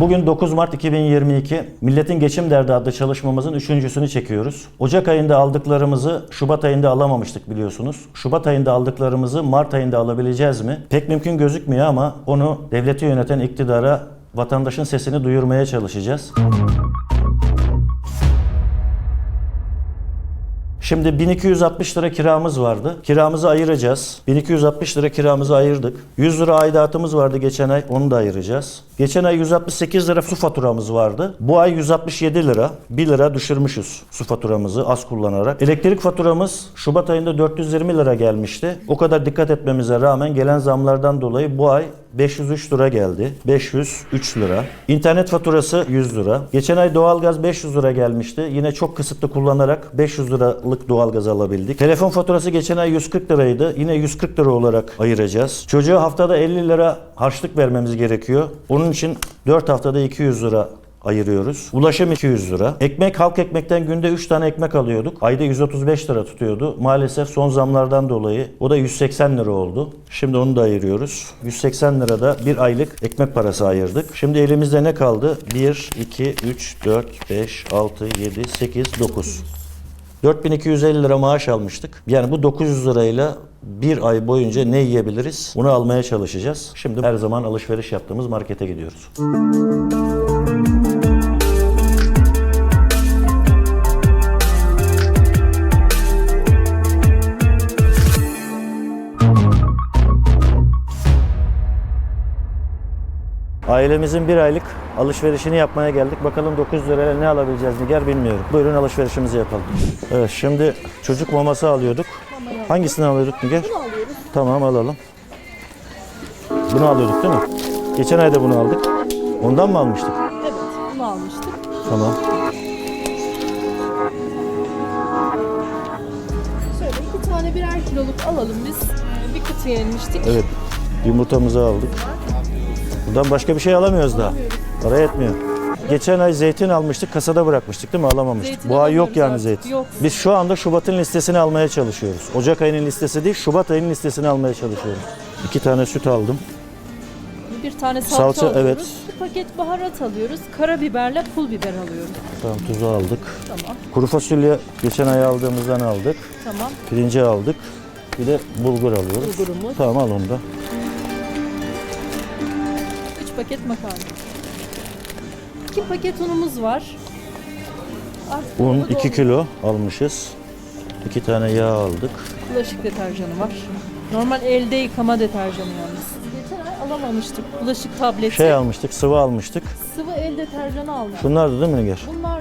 Bugün 9 Mart 2022 Milletin Geçim Derdi adlı çalışmamızın üçüncüsünü çekiyoruz. Ocak ayında aldıklarımızı Şubat ayında alamamıştık biliyorsunuz. Şubat ayında aldıklarımızı Mart ayında alabileceğiz mi? Pek mümkün gözükmüyor ama onu devleti yöneten iktidara vatandaşın sesini duyurmaya çalışacağız. Şimdi 1260 lira kiramız vardı. Kiramızı ayıracağız. 1260 lira kiramızı ayırdık. 100 lira aidatımız vardı geçen ay. Onu da ayıracağız. Geçen ay 168 lira su faturamız vardı. Bu ay 167 lira. 1 lira düşürmüşüz su faturamızı az kullanarak. Elektrik faturamız Şubat ayında 420 lira gelmişti. O kadar dikkat etmemize rağmen gelen zamlardan dolayı bu ay 503 lira geldi. 503 lira. İnternet faturası 100 lira. Geçen ay doğalgaz 500 lira gelmişti. Yine çok kısıtlı kullanarak 500 liralık doğalgaz alabildik. Telefon faturası geçen ay 140 liraydı. Yine 140 lira olarak ayıracağız. Çocuğa haftada 50 lira harçlık vermemiz gerekiyor. Onun için 4 haftada 200 lira ayırıyoruz. Ulaşım 200 lira. Ekmek halk ekmekten günde 3 tane ekmek alıyorduk. Ayda 135 lira tutuyordu. Maalesef son zamlardan dolayı o da 180 lira oldu. Şimdi onu da ayırıyoruz. 180 lirada bir aylık ekmek parası ayırdık. Şimdi elimizde ne kaldı? 1, 2, 3, 4, 5, 6, 7, 8, 9. 4250 lira maaş almıştık. Yani bu 900 lirayla bir ay boyunca ne yiyebiliriz? Bunu almaya çalışacağız. Şimdi her zaman alışveriş yaptığımız markete gidiyoruz. Ailemizin bir aylık alışverişini yapmaya geldik. Bakalım 900 lirayla ne alabileceğiz Nigar bilmiyorum. Buyurun alışverişimizi yapalım. Evet şimdi çocuk maması alıyorduk. Hangisini alıyorduk? Bunu alıyoruz. Tamam alalım. Bunu alıyorduk değil mi? Geçen ayda bunu aldık. Ondan mı almıştık? Evet, bunu almıştık. Tamam. Şöyle iki tane birer kiloluk alalım biz. Ee, Bir kutu yenmiştik. Evet. Yumurtamızı aldık. Buradan başka bir şey alamıyoruz daha. Para yetmiyor. Geçen ay zeytin almıştık, kasada bırakmıştık değil mi? Alamamıştık. Zeytin Bu ay yok alamıyoruz yani artık, zeytin. yok. Biz şu anda Şubat'ın listesini almaya çalışıyoruz. Ocak ayının listesi değil, Şubat ayının listesini almaya çalışıyoruz. İki tane süt aldım. Bir tane salça, Salça, alıyoruz. evet. Bir paket baharat alıyoruz. Karabiberle pul biber alıyoruz. Tamam tuzu aldık. Tamam, Kuru fasulye geçen ay aldığımızdan aldık. tamam. Pirinci aldık. Bir de bulgur alıyoruz. Bulgurumuz. Tamam al onu da. Paket makarna. İki paket unumuz var. Artık Un unu 2 doldur- kilo almışız. 2 tane yağ aldık. Bulaşık deterjanı var. Normal elde yıkama deterjanı yalnız. Geçen ay alamamıştık. Bulaşık tableti. Şey almıştık, sıvı almıştık. Sıvı el deterjanı aldık. Şunlardı değil mi Nigar? Bunlar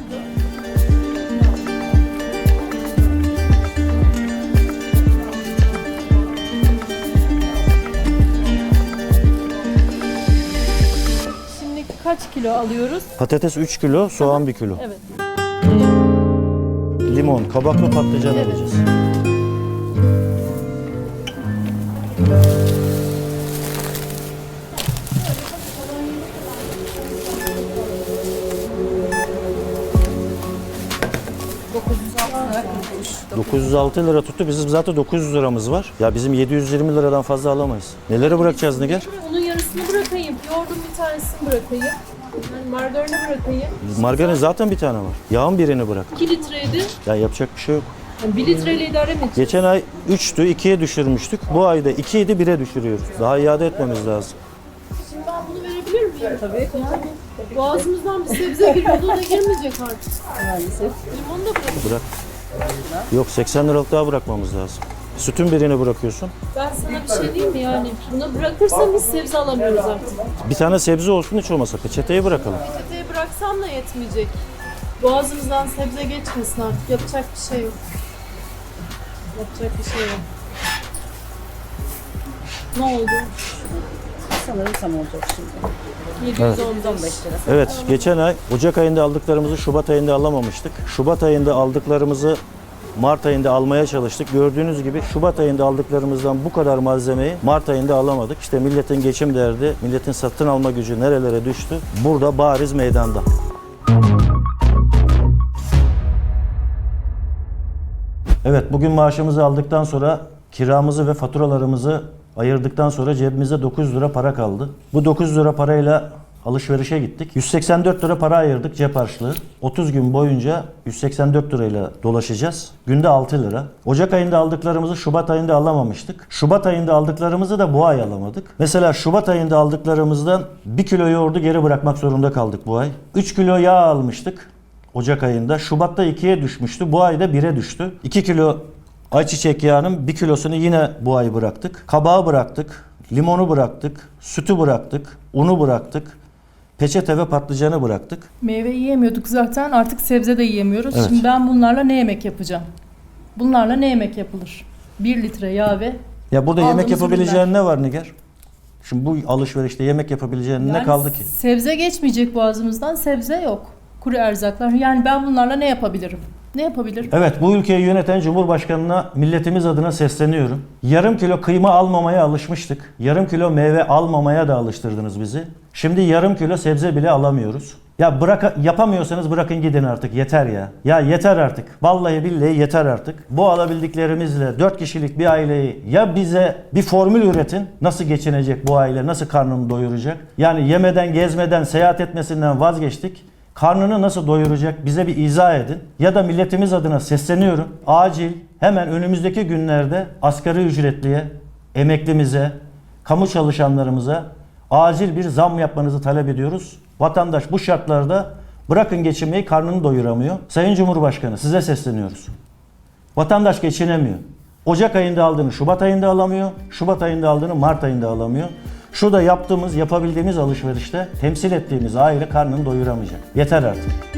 kaç kilo alıyoruz? Patates 3 kilo, soğan 1 kilo. Evet. Limon, kabaklı patlıcan Evet. alacağız. lira 906 lira tuttu. Bizim zaten 900 liramız var. Ya bizim 720 liradan fazla alamayız. Neleri bırakacağız Nigar? Bırakayım. Yoğurdun bir tanesini bırakayım. Yani margarini bırakayım. Margarin zaten bir tane var. Yağın birini bırak. 2 litreydi. Ya yapacak bir şey yok. Yani 1 litreyle idare mi edeceğiz? Geçen ay 3'tü, 2'ye düşürmüştük. Bu ayda 2 idi, 1'e düşürüyoruz. Daha iade etmemiz lazım. Şimdi ben bunu verebilir miyim? Tabii. Yani boğazımızdan bir sebze giriyordu da girmeyecek artık. Maalesef. Limonu da bırak. Bırak. Yok 80 liralık daha bırakmamız lazım. Sütün birini bırakıyorsun. Ben sana bir şey diyeyim mi yani? Bunu bırakırsam biz sebze alamıyoruz artık. Bir tane sebze olsun hiç olmasa peçeteyi bırakalım. Peçeteye bıraksam da yetmeyecek. Boğazımızdan sebze geçmesin artık. Yapacak bir şey yok. Yapacak bir şey yok. Ne oldu? Sanırım tam olacak şimdi. 715 lira. Evet, geçen ay Ocak ayında aldıklarımızı Şubat ayında alamamıştık. Şubat ayında aldıklarımızı Mart ayında almaya çalıştık. Gördüğünüz gibi Şubat ayında aldıklarımızdan bu kadar malzemeyi Mart ayında alamadık. İşte milletin geçim derdi, milletin satın alma gücü nerelere düştü? Burada bariz meydanda. Evet, bugün maaşımızı aldıktan sonra kiramızı ve faturalarımızı ayırdıktan sonra cebimizde 900 lira para kaldı. Bu 900 lira parayla alışverişe gittik. 184 lira para ayırdık cep harçlığı. 30 gün boyunca 184 lirayla dolaşacağız. Günde 6 lira. Ocak ayında aldıklarımızı Şubat ayında alamamıştık. Şubat ayında aldıklarımızı da bu ay alamadık. Mesela Şubat ayında aldıklarımızdan 1 kilo yoğurdu geri bırakmak zorunda kaldık bu ay. 3 kilo yağ almıştık. Ocak ayında. Şubat'ta 2'ye düşmüştü. Bu ayda 1'e düştü. 2 kilo ayçiçek yağının 1 kilosunu yine bu ay bıraktık. Kabağı bıraktık. Limonu bıraktık. Sütü bıraktık. Unu bıraktık. Peçete ve patlıcanı bıraktık. Meyve yiyemiyorduk zaten artık sebze de yiyemiyoruz. Evet. Şimdi ben bunlarla ne yemek yapacağım? Bunlarla ne yemek yapılır? 1 litre yağ ve Ya burada yemek Aldığımız yapabileceğin ne var Nigar? Şimdi bu alışverişte yemek yapabileceğin ne Yani kaldı ki? Sebze geçmeyecek boğazımızdan sebze yok. Kuru erzaklar. Yani ben bunlarla ne yapabilirim? Ne yapabilirim? Evet bu ülkeyi yöneten Cumhurbaşkanı'na milletimiz adına sesleniyorum. Yarım kilo kıyma almamaya alışmıştık. Yarım kilo meyve almamaya da alıştırdınız bizi. Şimdi yarım kilo sebze bile alamıyoruz. Ya bırak yapamıyorsanız bırakın gidin artık yeter ya. Ya yeter artık. Vallahi billahi yeter artık. Bu alabildiklerimizle 4 kişilik bir aileyi ya bize bir formül üretin. Nasıl geçinecek bu aile? Nasıl karnını doyuracak? Yani yemeden, gezmeden, seyahat etmesinden vazgeçtik. Karnını nasıl doyuracak bize bir izah edin. Ya da milletimiz adına sesleniyorum. Acil hemen önümüzdeki günlerde asgari ücretliye, emeklimize, kamu çalışanlarımıza acil bir zam yapmanızı talep ediyoruz. Vatandaş bu şartlarda bırakın geçinmeyi karnını doyuramıyor. Sayın Cumhurbaşkanı size sesleniyoruz. Vatandaş geçinemiyor. Ocak ayında aldığını Şubat ayında alamıyor. Şubat ayında aldığını Mart ayında alamıyor. Şurada yaptığımız, yapabildiğimiz alışverişte temsil ettiğimiz aile karnını doyuramayacak. Yeter artık.